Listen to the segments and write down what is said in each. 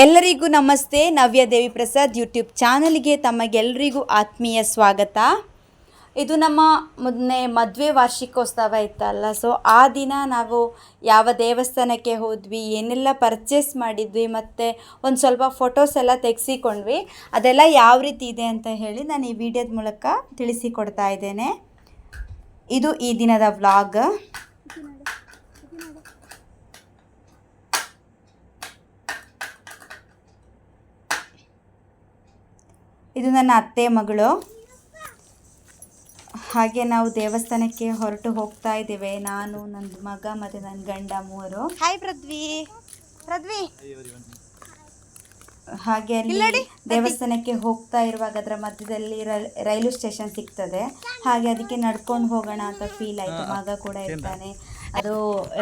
ಎಲ್ಲರಿಗೂ ನಮಸ್ತೆ. ನವ್ಯ ದೇವಿ ಪ್ರಸಾದ್ ಯೂಟ್ಯೂಬ್ ಚಾನಲ್ಗೆ ತಮಗೆಲ್ಲರಿಗೂ ಆತ್ಮೀಯ ಸ್ವಾಗತ. ಇದು ನಮ್ಮ ಮೊನ್ನೆ ಮದುವೆ ವಾರ್ಷಿಕೋತ್ಸವ ಇತ್ತಲ್ಲ ಸೊ ಆ ದಿನ ನಾವು ಯಾವ ದೇವಸ್ಥಾನಕ್ಕೆ ಹೋದ್ವಿ, ಏನೆಲ್ಲ ಪರ್ಚೇಸ್ ಮಾಡಿದ್ವಿ, ಮತ್ತು ಒಂದು ಸ್ವಲ್ಪ ಫೋಟೋಸ್ ಎಲ್ಲ ತೆಗೆಸಿಕೊಂಡ್ವಿ. ಅದೆಲ್ಲ ಯಾವ ರೀತಿ ಇದೆ ಅಂತ ಹೇಳಿ ನಾನು ಈ ವಿಡಿಯೋದ ಮೂಲಕ ತಿಳಿಸಿಕೊಡ್ತಾ ಇದ್ದೇನೆ. ಇದು ಈ ದಿನದ ವ್ಲಾಗ್ ಇದು ನನ್ನ ಅತ್ತೆ ಮಗಳು. ಹಾಗೆ ನಾವು ದೇವಸ್ಥಾನಕ್ಕೆ ಹೊರಟು ಹೋಗ್ತಾ ಇದ್ದೇವೆ. ನಾನು ನನ್ನ ಮಗ ಮತ್ತು ನನ್ನ ಗಂಡ ಮೂವರು. ಹಾಯ್ ಪೃಥ್ವಿ ಪೃಥ್ವಿ ಹಾಗೆ ಅಲ್ಲಿ ದೇವಸ್ಥಾನಕ್ಕೆ ಹೋಗ್ತಾ ಇರುವಾಗ ಅದರ ಮಧ್ಯದಲ್ಲಿ ರೈಲು ಸ್ಟೇಷನ್ ಸಿಗ್ತದೆ. ಹಾಗೆ ಅದಕ್ಕೆ ನಡ್ಕೊಂಡು ಹೋಗೋಣ ಅಂತ ಫೀಲ್ ಆಯ್ತು. ಮಗ ಕೂಡ ಇರ್ತಾನೆ. ಅದು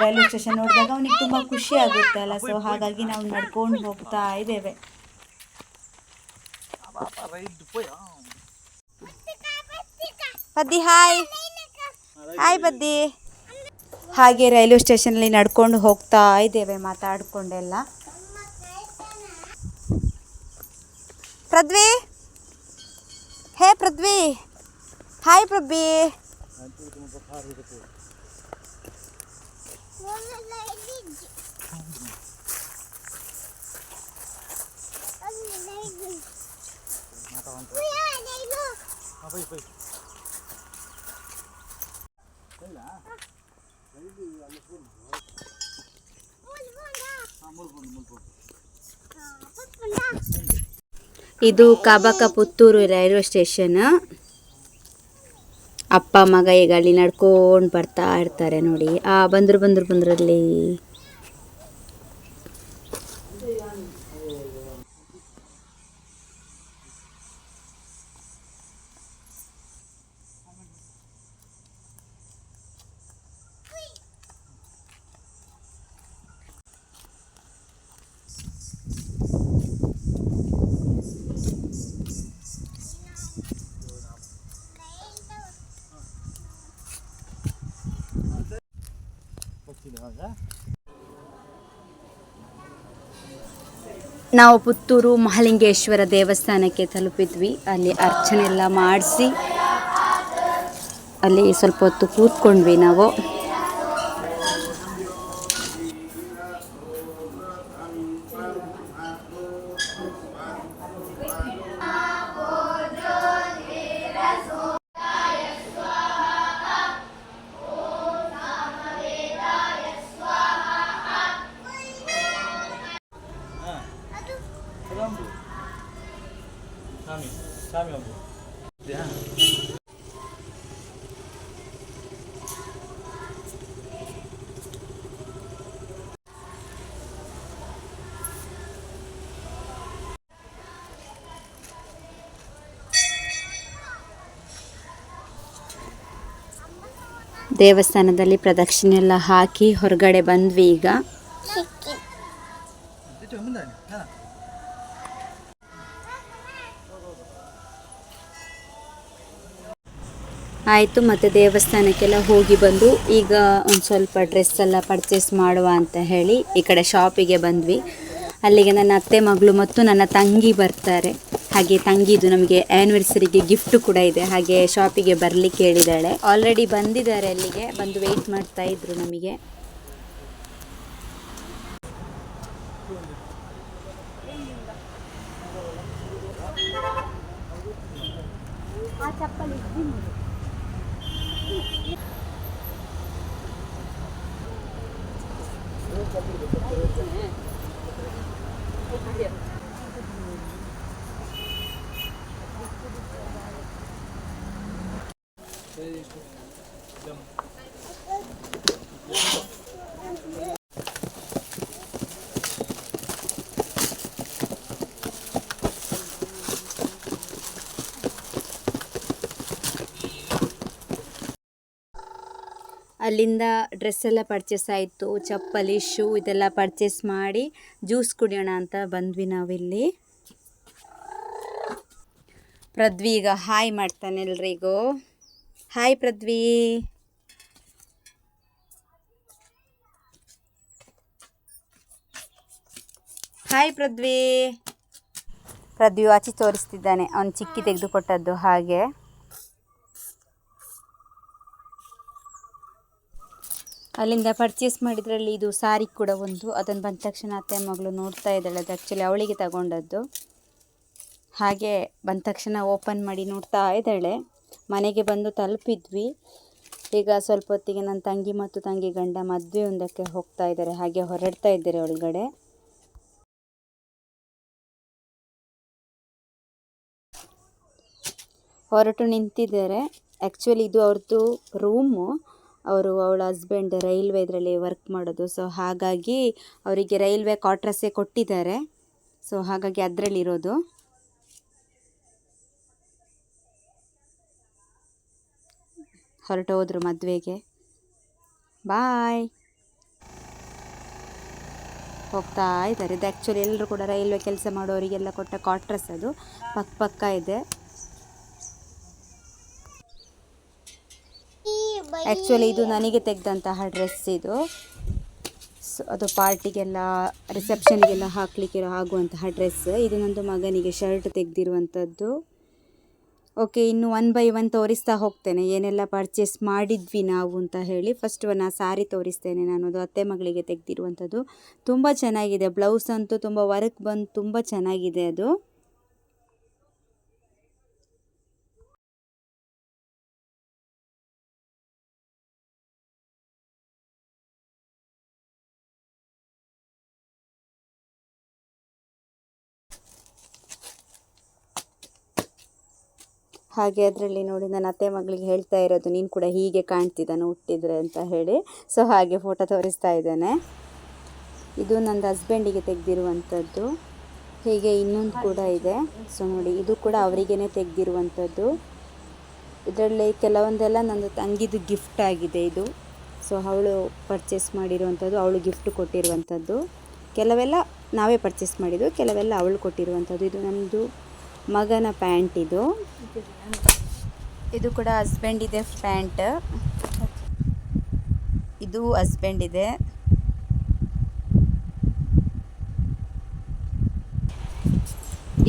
ರೈಲ್ವೆ ಸ್ಟೇಷನ್ ನೋಡಿದಾಗ ಅವನಿಗೆ ತುಂಬ ಖುಷಿ ಆಗುತ್ತೆ ಅಲ್ಲ. ಸೊ ಹಾಗಾಗಿ ನಾವು ನಡ್ಕೊಂಡು ಹೋಗ್ತಾ ಇದ್ದೇವೆ. Buddy, hi. Hi buddy. ಹಾಗೆ ರೈಲ್ವೆ ಸ್ಟೇಷನಲ್ಲಿ ನಡ್ಕೊಂಡು ಹೋಗ್ತಾ ಇದ್ದೇವೆ, ಮಾತಾಡ್ಕೊಂಡೆಲ್ಲ. ಪೃಥ್ವಿ ಹೇ ಪೃಥ್ವಿ ಹಾಯ್ ಪ್ರಭಿ ಇದು ಕಬಕ ಪುತ್ತೂರು ರೈಲ್ವೆ ಸ್ಟೇಷನ್. ಅಪ್ಪ, ಮಗ ಈಗ ಅಲ್ಲಿ ನಡ್ಕೊಂಡು ಬರ್ತಾ ಇರ್ತಾರೆ ನೋಡಿ. ಆ, ಬಂದ್ರು ಬಂದ್ರು ಬಂದ್ರಲ್ಲಿ ನಾವು ಪುತ್ತೂರು ಮಹಾಲಿಂಗೇಶ್ವರ ದೇವಸ್ಥಾನಕ್ಕೆ ತಲುಪಿದ್ವಿ. ಅಲ್ಲಿ ಅರ್ಚನೆ ಎಲ್ಲ ಮಾಡಿಸಿ ಅಲ್ಲಿ ಸ್ವಲ್ಪ ಹೊತ್ತು ಕೂತ್ಕೊಂಡ್ವಿ ನಾವು. ದೇವಸ್ಥಾನದಲ್ಲಿ ಪ್ರದಕ್ಷಿಣೆ ಎಲ್ಲ ಹಾಕಿ ಹೊರಗಡೆ ಬಂದ್ವಿ ಈಗ. ಆಯಿತು, ಮತ್ತೆ ದೇವಸ್ಥಾನಕ್ಕೆಲ್ಲ ಹೋಗಿ ಬಂದು ಈಗ ಒಂದು ಸ್ವಲ್ಪ ಡ್ರೆಸ್ ಎಲ್ಲ ಪರ್ಚೇಸ್ ಮಾಡುವ ಅಂತ ಹೇಳಿ ಈ ಕಡೆ ಶಾಪಿಗೆ ಬಂದ್ವಿ. ಅಲ್ಲಿಗೆ ನನ್ನ ಅತ್ತೆ, ಮಗಳು ಮತ್ತು ನನ್ನ ತಂಗಿ ಬರ್ತಾರೆ. ಹಾಗೆ ತಂಗಿದು ನಮಗೆ ಆ್ಯನಿವರ್ಸರಿಗೆ ಗಿಫ್ಟ್ ಕೂಡ ಇದೆ. ಹಾಗೆ ಶಾಪಿಗೆ ಬರಲಿಕ್ಕೆ ಹೇಳಿದ್ದಾಳೆ. ಆಲ್ರೆಡಿ ಬಂದಿದ್ದಾರೆ ಅಲ್ಲಿಗೆ. ಬಂದು ವೆಯ್ಟ್ ಮಾಡ್ತಾ ಇದ್ರು ನಮಗೆ. ಅಲ್ಲಿಂದ ಡ್ರೆಸ್ ಎಲ್ಲ ಪರ್ಚೇಸ್ ಆಯಿತು, ಚಪ್ಪಲಿ ಶೂ ಇದೆಲ್ಲ ಪರ್ಚೇಸ್ ಮಾಡಿ ಜ್ಯೂಸ್ ಕುಡಿಯೋಣ ಅಂತ ಬಂದ್ವಿ ನಾವಿಲ್ಲಿ. ಪೃಥ್ವಿ ಈಗ ಹಾಯ್ ಮಾಡ್ತಾನೆ ಎಲ್ರಿಗೂ. ಹಾಯ್ ಪೃಥ್ವಿ ಹಾಯ್ ಪೃಥ್ವಿ ಪೃಥ್ವಿ ಆಚೆ ತೋರಿಸ್ತಿದ್ದಾನೆ. ಅವನು ಚಿಕ್ಕಿ ತೆಗೆದುಕೊಟ್ಟದ್ದು ಹಾಗೆ. ಅಲ್ಲಿಂದ ಪರ್ಚೇಸ್ ಮಾಡಿದ್ರಲ್ಲಿ ಇದು ಸಾರಿ ಕೂಡ ಒಂದು. ಅದನ್ನು ಬಂದ ತಕ್ಷಣ ಅತ್ತೆ ಮಗಳು ನೋಡ್ತಾ ಇದ್ದಾಳೆ. ಅದು ಆ್ಯಕ್ಚುಲಿ ಅವಳಿಗೆ ತಗೊಂಡದ್ದು. ಹಾಗೆ ಬಂದ ತಕ್ಷಣ ಓಪನ್ ಮಾಡಿ ನೋಡ್ತಾ ಇದ್ದಾಳೆ. ಮನೆಗೆ ಬಂದು ತಲುಪಿದ್ವಿ. ಈಗ ಸ್ವಲ್ಪ ಹೊತ್ತಿಗೆ ನನ್ನ ತಂಗಿ ಮತ್ತು ತಂಗಿ ಗಂಡ ಮದುವೆ ಒಂದಕ್ಕೆ ಹೋಗ್ತಾ ಇದ್ದಾರೆ. ಹಾಗೆ ಹೊರಡ್ತಾ ಇದ್ದಾರೆ ಒಳಗಡೆ. ಹೊರಟು ನಿಂತಿದ್ದಾರೆ. ಆ್ಯಕ್ಚುಲಿ ಇದು ಅವ್ರದ್ದು ರೂಮು. ಅವರು ಅವಳ ಹಸ್ಬೆಂಡ್ ರೈಲ್ವೆ ಇದರಲ್ಲಿ ವರ್ಕ್ ಮಾಡೋದು. ಸೊ ಹಾಗಾಗಿ ಅವರಿಗೆ ರೈಲ್ವೆ ಕ್ವಾಟ್ರಸ್ಸೇ ಕೊಟ್ಟಿದ್ದಾರೆ. ಸೊ ಹಾಗಾಗಿ ಅದರಲ್ಲಿರೋದು. ಹೊರಟು ಹೋದ್ರು ಮದುವೆಗೆ. ಬಾಯ್ ಹೋಗ್ತಾ ಇದ್ದಾರೆ. ಇದು ಆ್ಯಕ್ಚುಲಿ ಎಲ್ಲರೂ ಕೂಡ ರೈಲ್ವೆ ಕೆಲಸ ಮಾಡೋರಿಗೆಲ್ಲ ಕೊಟ್ಟ ಕ್ವಾರ್ಟರ್ಸ್ ಅದು. ಪಕ್ಕ ಪಕ್ಕ ಇದೆ. ಆ್ಯಕ್ಚುಲಿ ಇದು ನನಗೆ ತೆಗೆದಂತಹ ಡ್ರೆಸ್ ಇದು. ಸೊ ಅದು ಪಾರ್ಟಿಗೆಲ್ಲ ರಿಸೆಪ್ಷನ್ಗೆಲ್ಲ ಹಾಕಲಿಕ್ಕೆ ಆಗುವಂತಹ ಡ್ರೆಸ್ ಇದು ನಂದು ಮಗನಿಗೆ ಶರ್ಟ್ ತೆಗೆದಿರುವಂಥದ್ದು ಓಕೆ, ಇನ್ನು ಒನ್ ಬೈ ಒನ್ ತೋರಿಸ್ತಾ ಹೋಗ್ತೇನೆ. ಏನೆಲ್ಲ ಪರ್ಚೇಸ್ ಮಾಡಿದ್ವಿ ನಾವು ಅಂತ ಹೇಳಿ ಫಸ್ಟ್ ಆ ಸಾರಿ ತೋರಿಸ್ತೇನೆ ನಾನು. ಅದು ಅತ್ತೆ ಮಗಳಿಗೆ ತೆಗೆದಿರುವಂಥದ್ದು. ತುಂಬ ಚೆನ್ನಾಗಿದೆ. ಬ್ಲೌಸ್ ಅಂತೂ ತುಂಬ ವರ್ಕ್ ಬಂದು ತುಂಬ ಚೆನ್ನಾಗಿದೆ ಅದು. ಹಾಗೆ ಅದರಲ್ಲಿ ನೋಡಿ ನನ್ನ ಅತ್ತೆ ಮಗಳಿಗೆ ಹೇಳ್ತಾ ಇರೋದು, ನೀನು ಕೂಡ ಹೀಗೆ ಕಾಣ್ತಿದ್ದಾನೆ, ಹುಟ್ಟಿದ್ರೆ ಅಂತ ಹೇಳಿ. ಸೊ ಹಾಗೆ ಫೋಟೋ ತೋರಿಸ್ತಾ ಇದ್ದಾನೆ. ಇದು ನನ್ನ ಹಸ್ಬೆಂಡಿಗೆ ತೆಗೆದಿರುವಂಥದ್ದು. ಹೀಗೆ ಇನ್ನೊಂದು ಕೂಡ ಇದೆ. ಸೊ ನೋಡಿ, ಇದು ಕೂಡ ಅವರಿಗೇ ತೆಗೆದಿರುವಂಥದ್ದು. ಇದರಲ್ಲಿ ಕೆಲವೊಂದೆಲ್ಲ ನನ್ನ ತಂಗಿದು ಗಿಫ್ಟ್ ಆಗಿದೆ ಇದು. ಸೊ ಅವಳು ಪರ್ಚೇಸ್ ಮಾಡಿರುವಂಥದ್ದು, ಅವಳು ಗಿಫ್ಟ್ ಕೊಟ್ಟಿರುವಂಥದ್ದು. ಕೆಲವೆಲ್ಲ ನಾವೇ ಪರ್ಚೇಸ್ ಮಾಡಿದ್ದು, ಕೆಲವೆಲ್ಲ ಅವಳು ಕೊಟ್ಟಿರುವಂಥದ್ದು. ಇದು ನಮ್ಮದು ಮಗನ ಪ್ಯಾಂಟ್ ಇದು. ಇದು ಕೂಡ ಹಸ್ಬೆಂಡ್ ಇದೆ ಪ್ಯಾಂಟ್. ಇದು ಹಸ್ಬೆಂಡ್ ಇದೆ.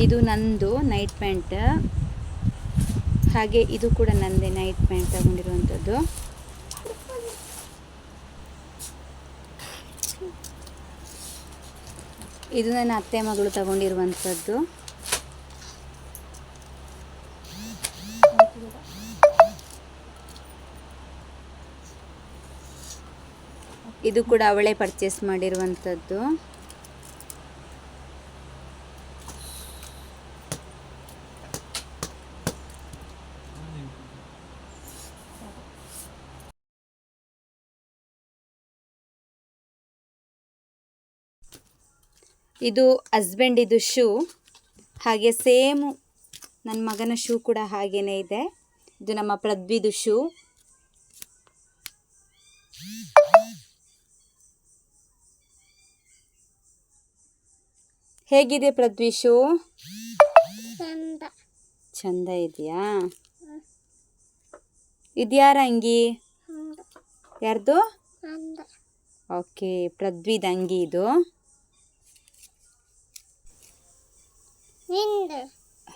ಇದು ನಂದು ನೈಟ್ ಪ್ಯಾಂಟ್ ಹಾಗೆ ಇದು ಕೂಡ ನಂದೇ ನೈಟ್ ಪ್ಯಾಂಟ್ ತಗೊಂಡಿರುವಂಥದ್ದು. ಇದು ನನ್ನ ಅತ್ತೆ ಮಗಳು ತಗೊಂಡಿರುವಂಥದ್ದು. ಇದು ಕೂಡ ಅವಳೇ ಪರ್ಚೇಸ್ ಮಾಡಿರುವಂಥದ್ದು. ಇದು ಹಸ್ಬೆಂಡ್ ಇದು ಶೂ ಹಾಗೆ ಸೇಮ್ ನನ್ನ ಮಗನ ಶೂ ಕೂಡ ಹಾಗೇನೇ ಇದೆ. ಇದು ನಮ್ಮ ಪ್ರದ್ವಿದು ಶೂ ಹೇಗಿದೆ ಪೃಥ್ವಿ ಶೂ ಚಂದ. ಚಂದ ಇದೆಯಾ? ಇದ್ಯಾರ ಅಂಗಿ? ಯಾರ್ದು? ಓಕೆ ಪೃಥ್ವಿದ ಅಂಗಿ ಇದು.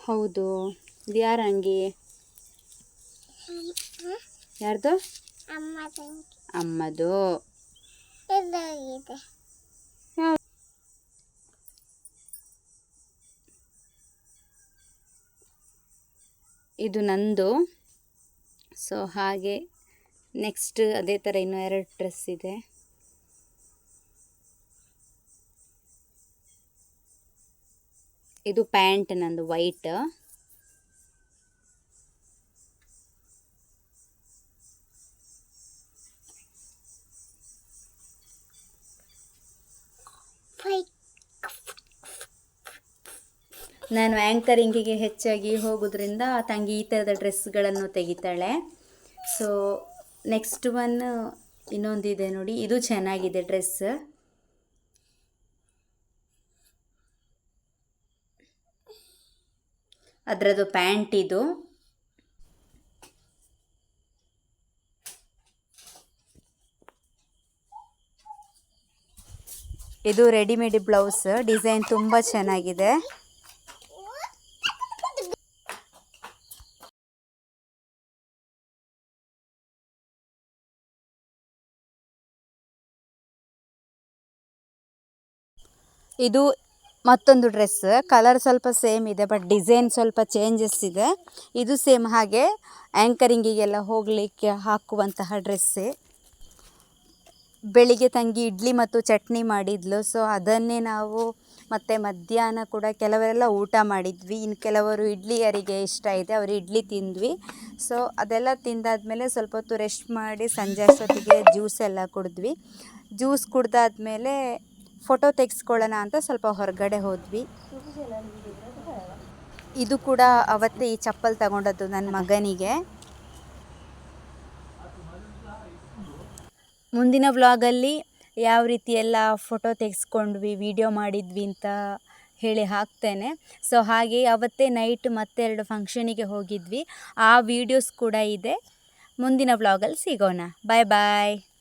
ಹೌದು. ಇದ್ಯಾರ ಅಂಗಿ? ಯಾರ್ದು? ಅಮ್ಮದು ಇದು ನಂದು. ಸೊ ಹಾಗೆ ನೆಕ್ಸ್ಟ್ ಅದೇ ಥರ ಇನ್ನೂ ಎರಡು ಡ್ರೆಸ್ ಇದೆ. ಇದು ಪ್ಯಾಂಟ್ ನಂದು ವೈಟ್ ನಾನು ಆ್ಯಂಕರಿಂಗಿಗೆ ಹೆಚ್ಚಾಗಿ ಹೋಗೋದ್ರಿಂದ ತಂಗಿ ಈ ಥರದ ಡ್ರೆಸ್ಗಳನ್ನು ತೆಗಿತಾಳೆ. ಸೊ ನೆಕ್ಸ್ಟ್ ಒನ್ ಇನ್ನೊಂದಿದೆ ನೋಡಿ. ಇದು ಚೆನ್ನಾಗಿದೆ ಡ್ರೆಸ್ ಅದರದ್ದು ಪ್ಯಾಂಟ್ ಇದು. ಇದು ರೆಡಿಮೇಡ್ ಬ್ಲೌಸ್ ಡಿಸೈನ್ ತುಂಬ ಚೆನ್ನಾಗಿದೆ. ಇದು ಮತ್ತೊಂದು ಡ್ರೆಸ್. ಕಲರ್ ಸ್ವಲ್ಪ ಸೇಮ್ ಇದೆ ಬಟ್ ಡಿಸೈನ್ ಸ್ವಲ್ಪ ಚೇಂಜಸ್ ಇದೆ. ಇದು ಸೇಮ್ ಹಾಗೆ ಆ್ಯಂಕರಿಂಗಿಗೆಲ್ಲ ಹೋಗಲಿಕ್ಕೆ ಹಾಕುವಂತಹ ಡ್ರೆಸ್ಸೇ ಬೆಳಿಗ್ಗೆ ತಂಗಿ ಇಡ್ಲಿ ಮತ್ತು ಚಟ್ನಿ ಮಾಡಿದ್ಲು ಸೊ ಅದನ್ನೇ ನಾವು ಮತ್ತು ಮಧ್ಯಾಹ್ನ ಕೂಡ ಕೆಲವರೆಲ್ಲ ಊಟ ಮಾಡಿದ್ವಿ. ಇನ್ನು ಕೆಲವರು ಇಡ್ಲಿ ಯಾರಿಗೆ ಇಷ್ಟ ಇದೆ, ಅವರು ಇಡ್ಲಿ ತಿಂದ್ವಿ. ಸೊ ಅದೆಲ್ಲ ತಿಂದಾದ್ಮೇಲೆ ಸ್ವಲ್ಪ ಹೊತ್ತು ರೆಸ್ಟ್ ಮಾಡಿ ಸಂಜೆ ಅಷ್ಟೊತ್ತಿಗೆ ಜ್ಯೂಸ್ ಎಲ್ಲ ಕುಡಿದ್ವಿ. ಜ್ಯೂಸ್ ಕುಡ್ದಾದ್ಮೇಲೆ ಫೋಟೋ ತೆಗೆಸ್ಕೊಳ್ಳೋಣ ಅಂತ ಸ್ವಲ್ಪ ಹೊರಗಡೆ ಹೋದ್ವಿ. ಇದು ಕೂಡ ಅವತ್ತೇ ಈ ಚಪ್ಪಲ್ ತಗೊಂಡದ್ದು ನನ್ನ ಮಗನಿಗೆ. ಮುಂದಿನ ವ್ಲಾಗಲ್ಲಿ ಯಾವ ರೀತಿ ಎಲ್ಲ ಫೋಟೋ ತೆಗೆಸ್ಕೊಂಡ್ವಿ, ವಿಡಿಯೋ ಮಾಡಿದ್ವಿ ಅಂತ ಹೇಳಿ ಹಾಕ್ತೇನೆ. ಸೊ, ಹಾಗೆ ಅವತ್ತೇ ನೈಟ್ ಮತ್ತೆರಡು ಫಂಕ್ಷನಿಗೆ ಹೋಗಿದ್ವಿ. ಆ ವಿಡಿಯೋಸ್ ಕೂಡ ಇದೆ. ಮುಂದಿನ ವ್ಲಾಗಲ್ಲಿ ಸಿಗೋಣ. ಬಾಯ್ ಬಾಯ್